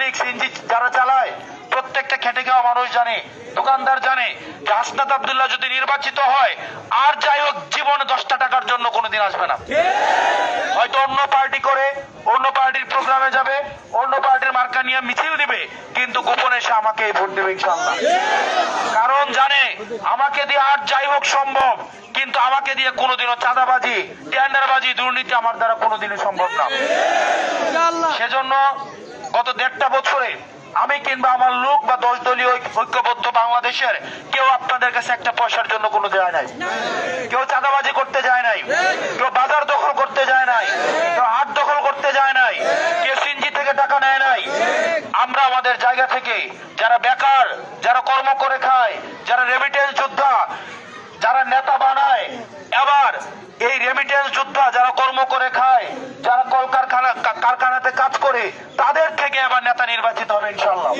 মালিক CNG যারা চালায় প্রত্যেকটা খেটে খাওয়া মানুষ জানে দোকানদার জানে যে হাসনাত আবদুল্লাহ যদি নির্বাচিত হয় আর যাই হোক জীবনে দশটা টাকার জন্য কোনোদিন আসবে না। হয়তো অন্য পার্টি করে অন্য পার্টির প্রোগ্রামে যাবে অন্য পার্টির মার্কা নিয়ে মিছিল দিবে কিন্তু গোপনে সে আমাকে ভোট দেবে ইনশাল্লাহ কারণ জানে আমাকে দিয়ে আর যাই হোক সম্ভব কিন্তু আমাকে দিয়ে কোনোদিনও চাঁদাবাজি টেন্ডারবাজি দুর্নীতি আমার দ্বারা কোনোদিনই সম্ভব না। সেজন্য গত দেড়টা বছরে আমি কিংবা আমার লোক বা দশ দলীয় ঐক্যবদ্ধ বাংলাদেশের কেউ আপনাদের কাছে একটা পয়সার জন্য কোনো যায় নাই। কেউ চাঁদাবাজি করতে যায় নাই। কেউ বাজার দখল করতে যায় নাই। কেউ হাট দখল করতে যায় নাই। কেউ সিনজি থেকে টাকা নেয় নাই। আমরা আমাদের জায়গা থেকে যারা বেকার, যারা কর্ম করে খায়, যারা রেমিটেন্স যোদ্ধা, যারা নেতা বানায়, এবার এই রেমিটেন্স যোদ্ধা যারা কর্ম করে খায় কারখানাতে কাজ করে তাদের থেকে আবার নেতা নির্বাচিত হবে ইনশাল্লাহ